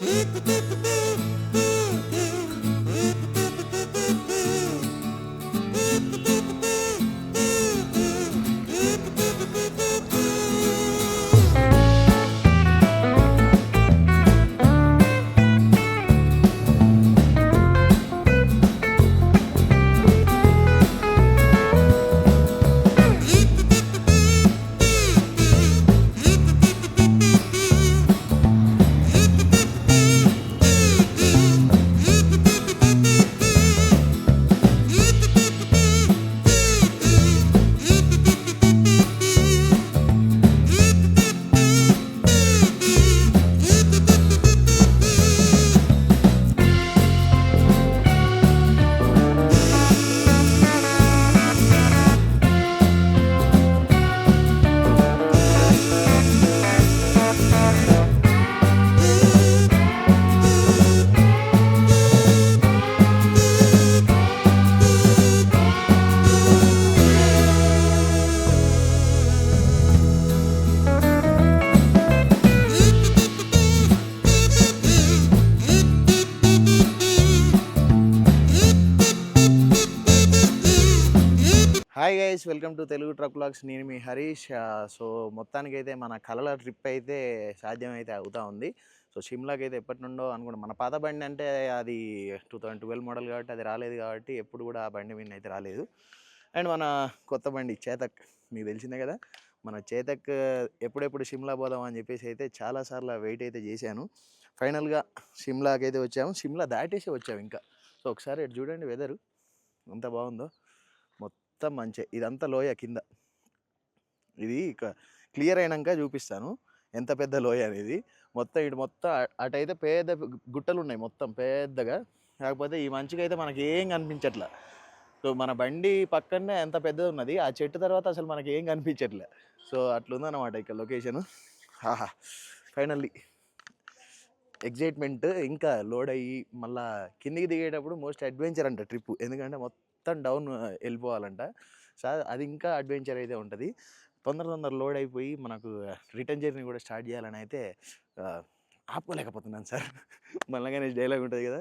Beep, beep. Guys welcome to Telugu truck blogs నేను మీ Harish. So మొత్తానికి అయితే మన కలల ట్రిప్ అయితే సాధ్యమైతే అవుతా ఉంది. సో షిమ్లాకి అయితే ఎప్పటి నుండో అనుకుంటా మన పాత బండి అంటే అది టూ థౌజండ్ ట్వెల్వ్ మోడల్ కాబట్టి అది రాలేదు కాబట్టి ఎప్పుడు కూడా ఆ బండి మీద అయితే రాలేదు. అండ్ మన కొత్త బండి చేతక్ మీకు తెలిసిందే కదా? మన చేతక్ ఎప్పుడెప్పుడు షిమ్లా పోదాం అని చెప్పేసి అయితే చాలాసార్లు వెయిట్ అయితే చేశాను. ఫైనల్గా షిమ్లాకి అయితే వచ్చాము. షిమ్లా దాటేసి వచ్చాము ఇంకా. సో ఒకసారి ఇటు చూడండి వెదరు ఎంత బాగుందో. మొత్తం మంచే. ఇదంతా లోయ కింద. ఇది క్లియర్ అయినాక చూపిస్తాను. ఎంత పెద్ద లోయ అనేది. మొత్తం ఇటు మొత్తం అటైతే పెద్ద గుట్టలు ఉన్నాయి మొత్తం పెద్దగా. కాకపోతే ఈ మంచుకి అయితే మనకి ఏం కనిపించట్లే. సో మన బండి పక్కనే ఎంత పెద్దది ఉన్నది ఆ చెట్టు తర్వాత అసలు మనకి ఏం కనిపించట్లే. సో అట్లుందన్నమాట ఇక్కడ లొకేషన్. ఫైనల్లీ ఎగ్జైట్మెంట్ ఇంకా లోడ్ అయ్యి మళ్ళీ కిందికి దిగేటప్పుడు మోస్ట్ అడ్వెంచర్ అంట ట్రిప్ ఎందుకంటే మొత్తం మొత్తం డౌన్ వెళ్ళిపోవాలంట. సో అది ఇంకా అడ్వెంచర్ అయితే ఉంటుంది. తొందర తొందర లోడ్ అయిపోయి మనకు రిటర్న్ జర్నీ కూడా స్టార్ట్ చేయాలని అయితే ఆపుకోలేకపోతున్నాను సార్. మళ్ళగానే డైలాగ్ ఉంటుంది కదా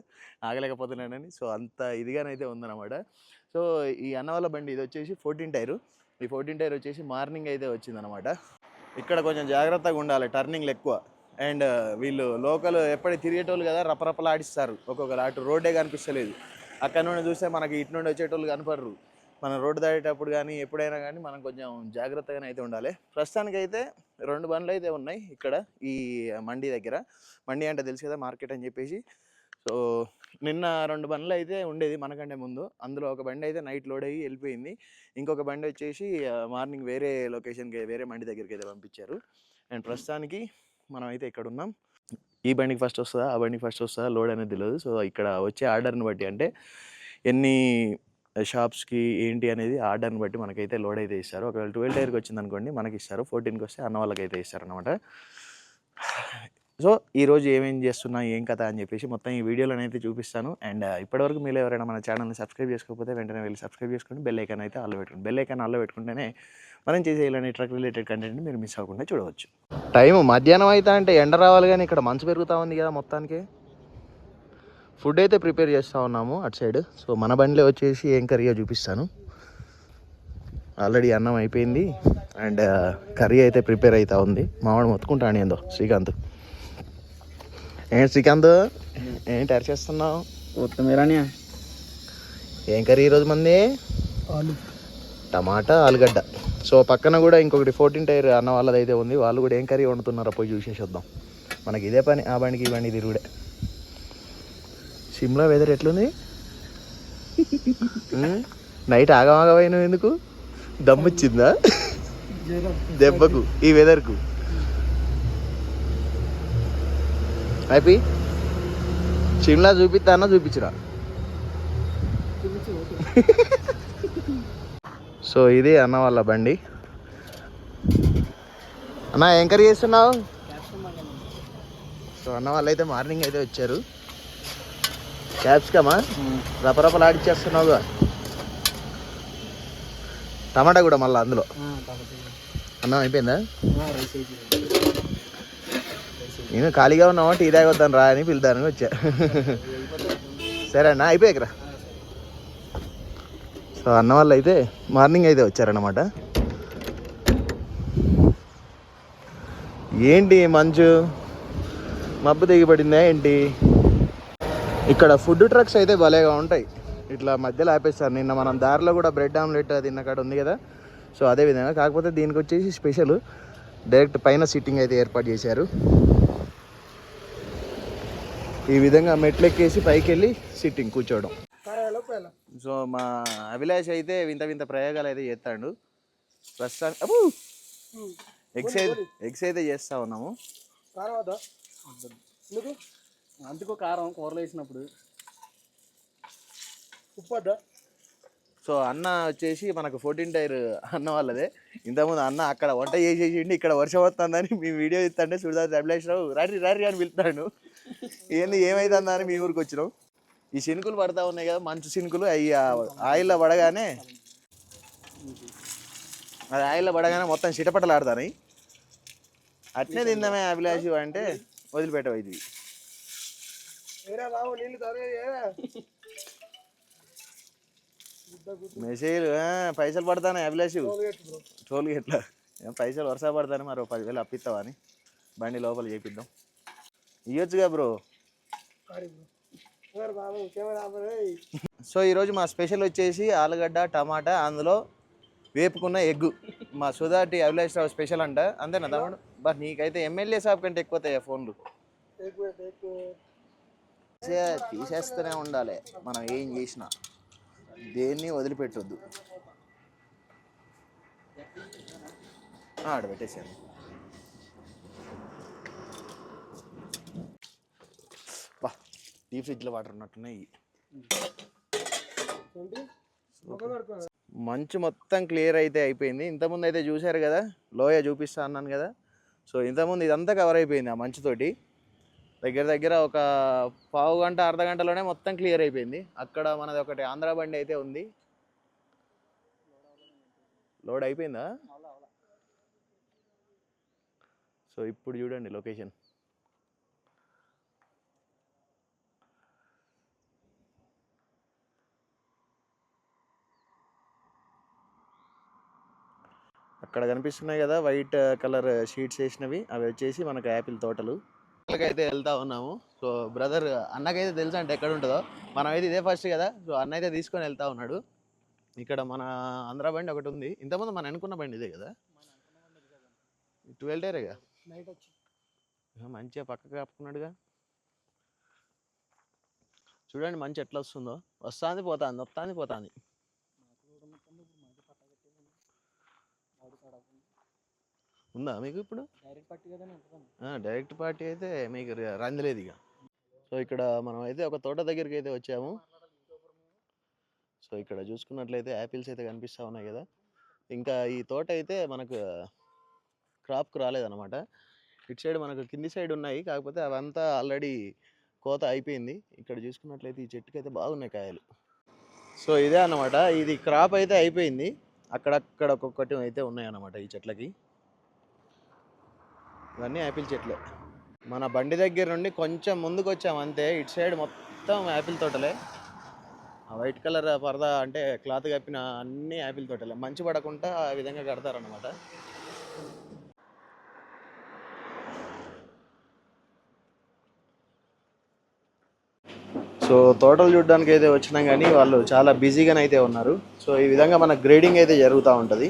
ఆగలేకపోతున్నానని సో అంత ఇదిగానైతే ఉందన్నమాట. సో ఈ అన్న బండి ఇది వచ్చేసి ఫోర్టీన్ టైరు. ఈ ఫోర్టీన్ టైర్ వచ్చేసి మార్నింగ్ అయితే వచ్చిందనమాట ఇక్కడ కొంచెం జాగ్రత్తగా ఉండాలి టర్నింగ్లు ఎక్కువ. అండ్ వీళ్ళు లోకల్ ఎప్పటి తిరిగేటోళ్ళు కదా రపరపలాడిస్తారు. ఒక్కొక్కరు అటు రోడ్డే కనిపిస్తలేదు. అక్కడ నుండి చూస్తే మనకి ఇటు నుండి వచ్చేటోళ్ళు కనపడరు. మనం రోడ్డు దాటేటప్పుడు కానీ ఎప్పుడైనా కానీ మనం కొంచెం జాగ్రత్తగానే అయితే ఉండాలి. ప్రస్తుతానికి అయితే రెండు బండ్లు అయితే ఉన్నాయి ఇక్కడ ఈ మండి దగ్గర. మండి అంటే తెలుసు కదా మార్కెట్ అని చెప్పేసి. సో నిన్న రెండు బండ్లు అయితే ఉండేది మనకంటే ముందు. అందులో ఒక బండి అయితే నైట్ లోడ్ అయ్యి వెళ్ళిపోయింది. ఇంకొక బండి వచ్చేసి మార్నింగ్ వేరే లొకేషన్కి వేరే మండి దగ్గరికి అయితే పంపించారు. అండ్ ప్రస్తుతానికి మనం అయితే ఇక్కడ ఉన్నాం ఈ బండికి ఫస్ట్ వస్తుందా? ఆ బండికి ఫస్ట్ వస్తుందా? లోడ్ అనేది తెలియదు సో ఇక్కడ వచ్చే ఆర్డర్ని బట్టి అంటే ఎన్ని షాప్స్కి ఏంటి అనేది ఆర్డర్ని బట్టి మనకైతే లోడ్ అయితే ఇస్తారు. ఒకవేళ ట్వెల్వ్ టైర్కి వచ్చింది అనుకోండి మనకి ఇస్తారు ఫోర్టీన్కి వస్తే అన్న వాళ్ళకి అయితే ఇస్తారు అనమాట సో ఈరోజు ఏమేం చేస్తున్నా ఏం కథ అని చెప్పేసి మొత్తం ఈ వీడియోలో అయితే చూపిస్తాను. అండ్ ఇప్పటివరకు మీరు ఎవరైనా మన ఛానల్ని సబ్స్క్రైబ్ చేసుకోకపోతే వెంటనే వెళ్ళి సబ్స్క్రైబ్ చేసుకోండి. బెల్ ఐకాన్ అయితే ఆల్లో పెట్టుకోండి. బెల్ ఐకాన్ ఆల్లో పెట్టుకుంటేనే మనం చేసే ఇలాంటి ట్రక్ రిలేటెడ్ కంటెంట్ మీరు మిస్ అవ్వకుండా చూడవచ్చు. టైం మధ్యాహ్నం అయితే అంటే ఎండ రావాలి కానీ ఇక్కడ మంచు పెరుగుతూ ఉంది కదా మొత్తానికి. ఫుడ్ అయితే ప్రిపేర్ చేస్తూ ఉన్నాము అటు సైడ్. సో మన బండిలో వచ్చేసి ఏం కర్రీయో చూపిస్తాను. ఆల్రెడీ అన్నం అయిపోయింది. అండ్ కర్రీ అయితే ప్రిపేర్ అవుతూ ఉంది. మావాడు మొత్తుకుంటాను ఏందో శ్రీకాంత్. ఏంటి శ్రీకాంత్? ఏంటి అరి చేస్తున్నావు? కొత్తిమీరని ఏం కర్రీ ఈరోజు మంది? ఆలు. టమాటా ఆలుగడ్డ. సో పక్కన కూడా ఇంకొకటి ఫోర్టీన్ టైర్ అన్న వాళ్ళది అయితే ఉంది. వాళ్ళు కూడా ఏం కర్రీ వండుతున్నారో పోయి చూసేసి వద్దాం మనకి ఇదే పని ఆ బండికి ఈ బండి తిరుగుడే సిమ్లా వెదర్ ఎట్లుంది? నైట్ ఆగమాగమైనావు ఎందుకు? దమ్ముచ్చిందా? దెబ్బకు ఈ వెదర్కు హ్యాపీ సిమ్లా చూపిస్తానా చూపించరా. సో ఇది అన్న వాళ్ళ బండి. అన్న ఏం కర్రీ చేస్తున్నావు? సో అన్న వాళ్ళు అయితే మార్నింగ్ అయితే వచ్చారు. క్యాప్సికమా? రపరపలు ఆడిచ్చేస్తున్నావుగా టమాటా కూడా మళ్ళీ అందులో. అన్నం అయిపోయిందా. నేను ఖాళీగా ఉన్నావా? టీ తాగొద్దాను రా అని పిలుతాను వచ్చా. సరే అన్న అయిపోయాకరా సో అన్న వాళ్ళు అయితే మార్నింగ్ అయితే వచ్చారన్నమాట. ఏంటి మంచు? మబ్బు దిగిపడిందా ఏంటి? ఇక్కడ ఫుడ్ ట్రక్స్ అయితే భలేగా ఉంటాయి. ఇట్లా మధ్యలో ఆపేస్తారు నిన్న మనం దారిలో కూడా బ్రెడ్ ఆమ్లెట్ తిన్న కాడ ఉంది కదా. సో అదే విధంగా కాకపోతే దీనికి వచ్చేసి స్పెషల్. డైరెక్ట్ పైన సిట్టింగ్ అయితే ఏర్పాటు చేశారు. ఈ విధంగా మెట్లు ఎక్కేసి పైకి వెళ్ళి సిట్టింగ్ కూర్చోవడం. సో మా అభిలాష్ అయితే వింత వింత ప్రయోగాలు అయితే చేస్తాడు. ప్రస్తుతానికి అబ్బో! ఎక్సైజ్ ఎక్స్ అయితే చేస్తా ఉన్నాము. అందుకు కారం కూరలో వేసినప్పుడు. సో అన్న వచ్చేసి మనకు ఫోర్టీన్ టైర్ అన్న వాళ్ళదే. ఇంతకుముందు అన్న అక్కడ వంట చేసేసిండి ఇక్కడ వర్షం వస్తుందని మీ వీడియో ఇస్తుంటే చూడదా అభిలాష్ రావు. రారి రారి అని పిలుతాడు ఏంది ఏమైతుందా అని మీ ఊరికి వచ్చినాం ఈ శినుకులు పడతా ఉన్నాయి కదా మంచు శినుకులు అవి ఆయిల్లో పడగానే అది ఆయిల్లో పడగానే మొత్తం చిటపటలు ఆడతాయి అట్నే తిందామే అభిలాష్ అంటే వదిలిపెట్టవు ఇది? మెసేజ్ పైసలు పడతానే అభిలాష్. టోల్ గేట్లా పైసలు వరుస పడతానే మరి పదివేలు అప్పిస్తావా అని. బండి లోపల చేపిద్దాం. ఇవ్వచ్చుగా బ్రో. సో ఈరోజు మా స్పెషల్ వచ్చేసి ఆలుగడ్డ టమాటా అందులో వేపుకున్న ఎగ్గు. మా సుధాటి అభిలాష్ రావు స్పెషల్ అంట. అంతేనా తమ్ముడు? బా నీకైతే ఎమ్మెల్యే సాబ్ కంటే ఎక్కువ వస్తాయి ఫోన్లు తీసేస్తూనే ఉండాలి. మనం ఏం చేసినా. దేన్ని వదిలిపెట్టొద్దు. ఆ, ఆడ పెట్టేసాను డీ ఫ్రిడ్జ్లో వాటర్ ఉన్నట్టున్నాయి. మంచు మొత్తం క్లియర్ అయితే అయిపోయింది. ఇంతకుముందు అయితే చూశారు కదా? లోయ చూపిస్తా అన్నాను కదా? సో ఇంతకుముందు ఇదంతా కవర్ అయిపోయింది ఆ మంచుతోటి దగ్గర దగ్గర ఒక పావు గంట అర్ధ గంటలోనే మొత్తం క్లియర్ అయిపోయింది. అక్కడ మనది ఒకటి ఆంధ్ర బండి అయితే ఉంది. లోడ్ అయిపోయిందా? సో ఇప్పుడు చూడండి లొకేషన్. అక్కడ కనిపిస్తున్నాయి కదా వైట్ కలర్ షీట్స్ వేసినవి. అవి వచ్చేసి మనకు యాపిల్ తోటలు. అయితే వెళ్తా ఉన్నాము. సో బ్రదర్ అన్నకైతే తెలుసు అంటే ఎక్కడ ఉంటుందో? మనం అయితే ఇదే ఫస్ట్ కదా. సో అన్న అయితే తీసుకొని వెళ్తా ఉన్నాడు. ఇక్కడ మన ఆంధ్ర బండి ఒకటి ఉంది. ఇంతకుముందు మనం అనుకున్న బండి ఇదే కదా? ట్వెల్వ్ డేరేగా మంచిగా పక్కకు కప్పుకున్నాడుగా. చూడండి మంచి ఎట్లా వస్తుందో. వస్తుంది పోతుంది వస్తుంది పోతుంది. ఉందా మీకు ఇప్పుడు? డైరెక్ట్ పార్టీ అయితే మీకు రందిలేదు ఇక. సో ఇక్కడ మనం అయితే ఒక తోట దగ్గరికి అయితే వచ్చాము. సో ఇక్కడ చూసుకున్నట్లయితే యాపిల్స్ అయితే కనిపిస్తూ ఉన్నాయి కదా. ఇంకా ఈ తోట అయితే మనకు క్రాప్కి రాలేదన్నమాట. ఇటు సైడ్ మనకు కింది సైడ్ ఉన్నాయి. కాకపోతే అవంతా ఆల్రెడీ కోత అయిపోయింది. ఇక్కడ చూసుకున్నట్లయితే ఈ చెట్టుకి అయితే బాగున్నాయి కాయలు. సో ఇదే అన్నమాట. ఇది క్రాప్ అయితే అయిపోయింది. అక్కడక్కడ ఒక్కొక్కటి అయితే ఉన్నాయి అన్నమాట ఈ చెట్లకి. ఇవన్నీ యాపిల్ చెట్లే. మన బండి దగ్గర నుండి కొంచెం ముందుకు వచ్చాం అంతే. ఇటు సైడ్ మొత్తం యాపిల్ తోటలే. ఆ వైట్ కలర్ పరదా అంటే క్లాత్ కప్పిన అన్ని యాపిల్ తోటలే. మంచి పడకుండా ఆ విధంగా కడతారనమాట సో తోటలు చూడడానికి అయితే వచ్చినాం కానీ వాళ్ళు చాలా బిజీగానే అయితే ఉన్నారు. సో ఈ విధంగా మన గ్రేడింగ్ అయితే జరుగుతూ ఉంటుంది.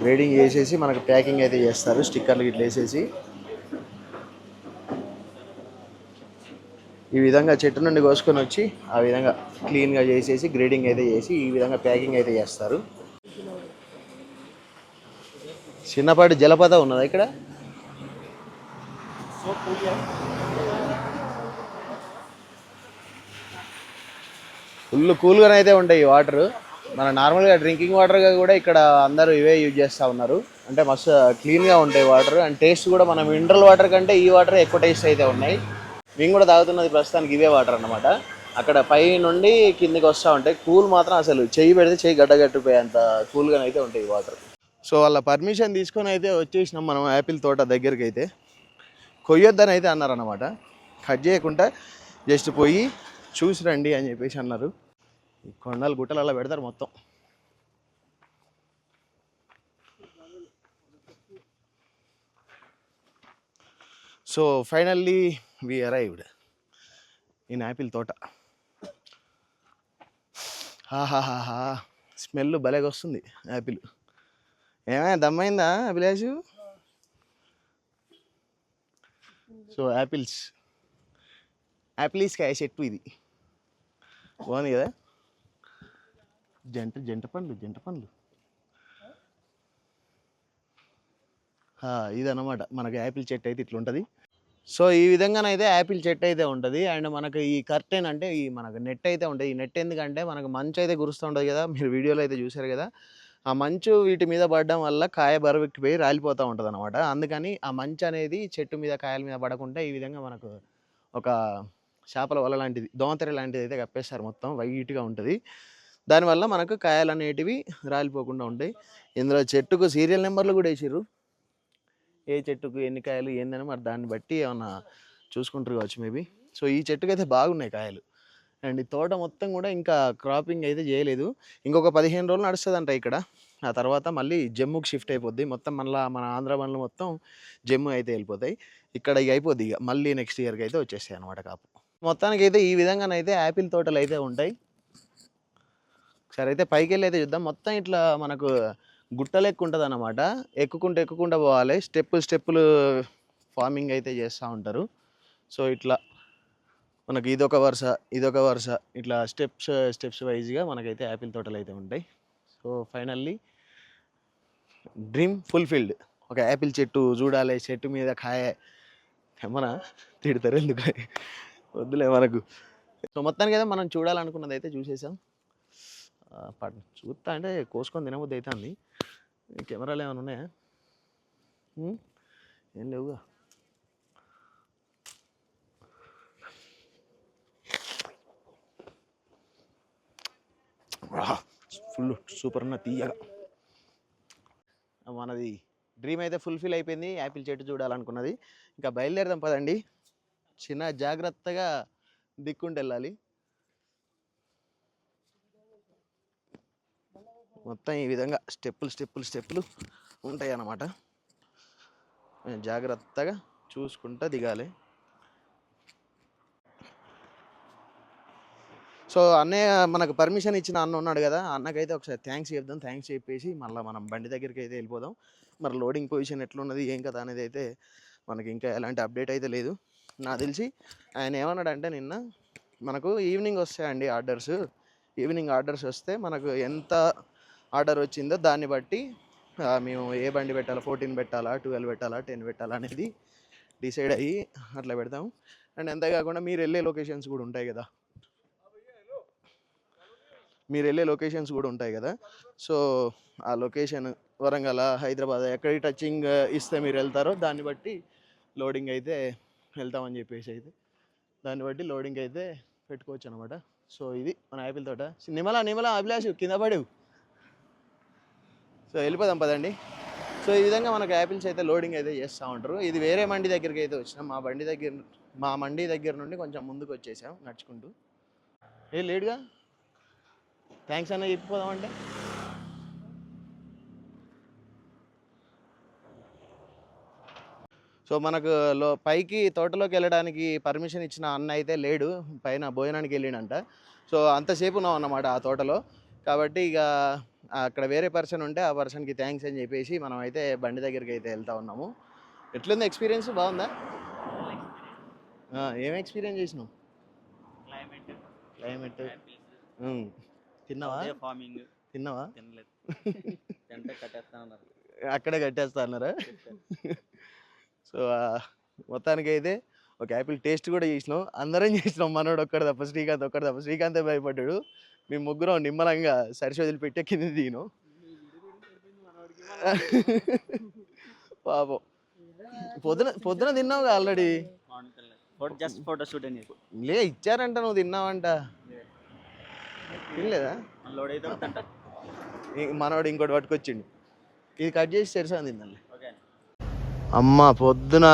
గ్రేడింగ్ చేసేసి మనకు ప్యాకింగ్ అయితే చేస్తారు స్టిక్కర్లు ఇట్లా వేసేసి. ఈ విధంగా చెట్టు నుండి కోసుకొని వచ్చి ఆ విధంగా క్లీన్గా చేసేసి గ్రేడింగ్ అయితే చేసి ఈ విధంగా ప్యాకింగ్ అయితే చేస్తారు. చిన్నపాటి జలపాతం ఉన్నదా ఇక్కడ? ఫుల్ కూల్గానే అయితే ఉంటాయి ఈ వాటర్. మన నార్మల్గా డ్రింకింగ్ వాటర్గా కూడా ఇక్కడ అందరూ ఇవే యూజ్ చేస్తూ ఉన్నారు. అంటే మస్తు క్లీన్గా ఉంటాయి వాటర్ అండ్ టేస్ట్ కూడా మన మినరల్ వాటర్ కంటే ఈ వాటర్ ఎక్కువ టేస్ట్ అయితే ఉన్నాయి. మేము కూడా తాగుతున్నది ప్రస్తుతానికి ఇవే వాటర్ అన్నమాట. అక్కడ పై నుండి కిందికి వస్తూ ఉంటాయి కూల్ మాత్రం అసలు చెయ్యి పెడితే చెయ్యి గడ్డగట్టిపోయేంత కూల్గా అయితే ఉంటాయి ఈ వాటర్ సో వాళ్ళ పర్మిషన్ తీసుకొని అయితే వచ్చేసినాం మనం యాపిల్ తోట దగ్గరికి అయితే. కొయ్యొద్దని అయితే అన్నారన్నమాట. కట్ చేయకుండా జస్ట్ పోయి చూసి రండి అని చెప్పేసి అన్నారు. ఈ కొండలు గుట్టలు అలా పెడతారు మొత్తం. So finally we arrived in apple తోట. హాహాహాహా స్మెల్ భలేగా వస్తుంది యాపిల్ ఏమైనా దమ్మైందా అభిలాషు? సో యాపిల్స్ యాపిల్స్ కాయ చెట్టు ఇది. బాగుంది కదా? జంట జంట పండ్లు జంట పండ్లు. ఇదన్నమాట. మనకి యాపిల్ చెట్టు అయితే ఇట్లా ఉంటుంది సో ఈ విధంగానైతే యాపిల్ చెట్టు అయితే ఉంటుంది. అండ్ మనకు ఈ కర్టెన్ అంటే ఈ మనకు నెట్ అయితే ఉంటుంది. ఈ నెట్ ఎందుకంటే మనకు మంచు అయితే కురుస్తూ ఉంటుంది కదా. మీరు వీడియోలో అయితే చూసారు కదా. ఆ మంచు వీటి మీద పడడం వల్ల కాయ బరువెక్కిపోయి రాలిపోతూ ఉంటుంది అనమాట అందుకని ఆ మంచు అనేది చెట్టు మీద కాయల మీద పడకుండా ఈ విధంగా మనకు ఒక చేపల వల లాంటిది దోమతెర లాంటిది అయితే కప్పేస్తారు మొత్తం. వైట్గా ఉంటుంది. దానివల్ల మనకు కాయలు అనేటివి రాలిపోకుండా ఉంటాయి. ఇందులో చెట్టుకు సీరియల్ నెంబర్లు కూడా వేసారు ఏ చెట్టుకు ఎన్ని కాయలు ఏందని మరి దాన్ని బట్టి ఏమన్నా చూసుకుంటారు కావచ్చు మేబీ. సో ఈ చెట్టుకు అయితే బాగున్నాయి కాయలు. అండ్ ఈ తోట మొత్తం కూడా ఇంకా క్రాపింగ్ అయితే చేయలేదు. ఇంకొక పదిహేను రోజులు నడుస్తుందంట ఇక్కడ. ఆ తర్వాత మళ్ళీ జమ్ముకి షిఫ్ట్ అయిపోద్ది. మొత్తం మళ్ళీ మన ఆంధ్ర బండ్లు మొత్తం జమ్ము అయితే వెళ్ళిపోతాయి. ఇక్కడ ఇక అయిపోద్ది ఇక. మళ్ళీ నెక్స్ట్ ఇయర్కి అయితే వచ్చేస్తాయి అనమాట కాపు. మొత్తానికి అయితే ఈ విధంగానైతే యాపిల్ తోటలు అయితే ఉంటాయి. సరే అయితే పైకి వెళ్ళి అయితే చూద్దాం. మొత్తం ఇట్లా మనకు గుట్టలు లెక్క ఉంటుంది అనమాట ఎక్కుకుంటూ ఎక్కుకుంటూ పోవాలి. స్టెప్పులు స్టెప్పులు ఫార్మింగ్ అయితే చేస్తూ ఉంటారు. సో ఇట్లా మనకి ఇదొక వరుస ఇదొక వరుస. ఇట్లా స్టెప్స్ స్టెప్స్ వైజ్గా మనకైతే యాపిల్ తోటలు అయితే ఉంటాయి. So finally dream fulfilled. ఒక యాపిల్ చెట్టు చూడాలి. చెట్టు మీద కాయ మన తిడతారు ఎందుకు? వద్దులే మనకు. సో మొత్తానికి అయితే మనం చూడాలనుకున్నది అయితే చూసేసాం. చూస్తా అంటే కోసుకొని తినబుద్ధి అవుతుంది కెమెరాలు ఏమైనా ఉన్నాయా? ఏం లేవుగా. ఫుల్ సూపర్ ఉన్న తీయగా. మనది డ్రీమ్ అయితే ఫుల్ఫిల్ అయిపోయింది. యాపిల్ చెట్టు చూడాలనుకున్నది. ఇంకా బయలుదేరదాం పదండి. చిన్న జాగ్రత్తగా దిక్కుంటూ వెళ్ళాలి మొత్తం ఈ విధంగా స్టెప్పులు స్టెప్పులు స్టెప్పులు ఉంటాయి అన్నమాట జాగ్రత్తగా చూసుకుంటూ దిగాలి. సో అన్నయ్య మనకు పర్మిషన్ ఇచ్చిన అన్న ఉన్నాడు కదా అన్నకైతే ఒకసారి థ్యాంక్స్ చెప్దాం. థ్యాంక్స్ చెప్పేసి మళ్ళీ మనం బండి దగ్గరికి అయితే వెళ్ళిపోదాం. మరి లోడింగ్ పొజిషన్ ఎట్లున్నది ఏం కదా అనేది అయితే మనకి ఇంకా ఎలాంటి అప్డేట్ అయితే లేదు. నాకు తెలిసి ఆయన ఏమన్నాడంటే నిన్న మనకు ఈవినింగ్ వస్తాయండి ఆర్డర్స్ ఈవినింగ్ ఆర్డర్స్ వస్తే మనకు ఎంత ఆర్డర్ వచ్చిందో దాన్ని బట్టి మేము ఏ బండి పెట్టాలా ఫోర్టీన్ పెట్టాలా ట్వెల్వ్ పెట్టాలా టెన్ పెట్టాలా అనేది డిసైడ్ అయ్యి అట్లా పెడతాం అండ్ అంతేకాకుండా మీరు వెళ్ళే లొకేషన్స్ కూడా ఉంటాయి కదా. మీరు వెళ్ళే లొకేషన్స్ కూడా ఉంటాయి కదా. సో ఆ లొకేషన్ వరంగల్ హైదరాబాద్ ఎక్కడికి టచింగ్ ఇస్తే మీరు వెళ్తారో దాన్ని బట్టి లోడింగ్ అయితే వెళ్తామని చెప్పేసి అయితే దాన్ని బట్టి లోడింగ్ అయితే పెట్టుకోవచ్చు అనమాట సో ఇది మన యాపిల్ తోట. నిమల నిమల అభిలాష్ కింద పడేవు సో వెళ్ళిపోదాం పదండి. సో ఈ విధంగా మనకు యాపిల్స్ అయితే లోడింగ్ అయితే చేస్తూ ఉంటారు. ఇది వేరే మండి దగ్గరికి అయితే వచ్చినాం. మా బండి దగ్గర మా మండి దగ్గర నుండి కొంచెం ముందుకు వచ్చేసాం నడుచుకుంటూ. ఏ లేడుగా థ్యాంక్స్ అన్న చెప్పిపోదామంటే సో మనకు లో పైకి తోటలోకి వెళ్ళడానికి పర్మిషన్ ఇచ్చిన అన్న అయితే లేడు. పైన భోజనానికి వెళ్ళిండంట. సో అంతసేపు ఉన్నాం అన్నమాట ఆ తోటలో. కాబట్టి ఇక అక్కడ వేరే పర్సన్ ఉంటే ఆ పర్సన్కి థ్యాంక్స్ అని చెప్పేసి మనం అయితే బండి దగ్గరికి అయితే వెళ్తా ఉన్నాము. ఎట్లుంది ఎక్స్పీరియన్స్? బాగుందా? ఏం ఎక్స్పీరియన్స్ చేసినావు? క్లైమేట్. క్లైమేట్. తిన్నావా? ఫార్మింగ్. తిన్నావా? తినలేదు. అక్కడే కట్టేస్తా అన్నారా? సో మొత్తానికి అయితే ఒక యాపిల్ టేస్ట్ కూడా చేసినాం. అందరం చేసినాం. మనోడు ఒక్కడు తప్ప శ్రీకాంత్ ఒక్కడు తప్ప. శ్రీకాంతే భయపడ్డాడు. మేము ముగ్గురం నిమ్మలంగా సరిసి వదిలిపెట్టే కింద దిగినాం. పాపం. పొద్దున పొద్దున తిన్నావుగా already? Photo just photo shoot అని లే ఇచ్చారంట నువ్వు తిన్నావంట. తినలేదా? మనోడు ఇంకోటి పట్టుకొచ్చిండు. ఇది కట్ చేసి తెరిసా తిందండి అమ్మ పొద్దున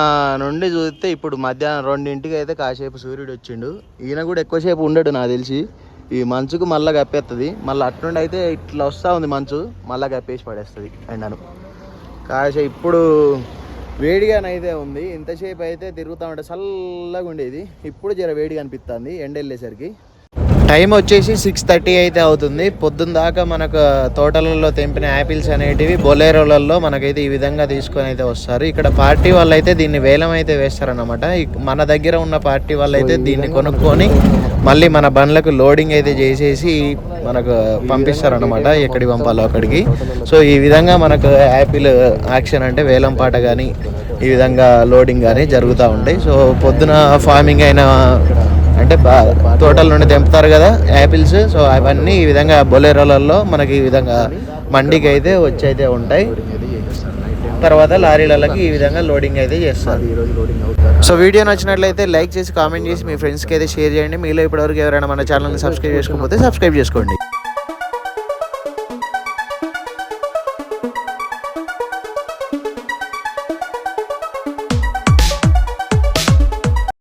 నుండి చూస్తే ఇప్పుడు మధ్యాహ్నం రెండింటికి అయితే కాసేపు సూర్యుడు వచ్చిండు. ఈయన కూడా ఎక్కువసేపు ఉండడు నాకు తెలిసి. ఈ మంచుకు మళ్ళీ కప్పేస్తుంది మళ్ళీ అట్నుండి అయితే ఇట్లా వస్తూ ఉంది మంచు. మళ్ళీ కప్పేసి పడేస్తుంది ఎండను. కాసేపు ఇప్పుడు వేడిగానైతే ఉంది. ఇంతసేపు అయితే తిరుగుతూ ఉంటే చల్లగా ఉండేది. ఇప్పుడు జర వేడిగా అనిపిస్తుంది ఎండ వెళ్ళేసరికి. టైం వచ్చేసి సిక్స్ థర్టీ అయితే అవుతుంది. పొద్దున్న దాకా మనకు తోటలలో తెంపిన యాపిల్స్ అనేటివి బొలేరోలలో మనకైతే ఈ విధంగా తీసుకొని అయితే వస్తారు. ఇక్కడ పార్టీ వాళ్ళు అయితే దీన్ని వేలం అయితే వేస్తారన్నమాట. ఇక్- మన దగ్గర ఉన్న పార్టీ వాళ్ళు అయితే దీన్ని కొనుక్కొని మళ్ళీ మన బండ్లకు లోడింగ్ అయితే చేసేసి మనకు పంపిస్తారన్నమాట ఎక్కడికి పంపాలో అక్కడికి. సో ఈ విధంగా మనకు యాపిల్ యాక్షన్ అంటే వేలం పాట కానీ ఈ విధంగా లోడింగ్ కానీ జరుగుతూ ఉంటాయి. సో పొద్దున ఫార్మింగ్ అయిన అంటే తోటల నుండి తెంపుతారు కదా యాపిల్స్. సో అవన్నీ ఈ విధంగా బొలేరోలలో మనకి ఈ విధంగా మండికి అయితే వచ్చి అయితే ఉంటాయి. తర్వాత లారీలకి ఈ విధంగా లోడింగ్ అయితే చేస్తారు. సో వీడియో నచ్చినట్లయితే లైక్ చేసి కామెంట్ చేసి మీ ఫ్రెండ్స్కి అయితే షేర్ చేయండి. మీలో ఇప్పటివరకు ఎవరైనా మన ఛానల్ని సబ్స్క్రైబ్ చేసుకోకపోతే సబ్స్క్రైబ్ చేసుకోండి.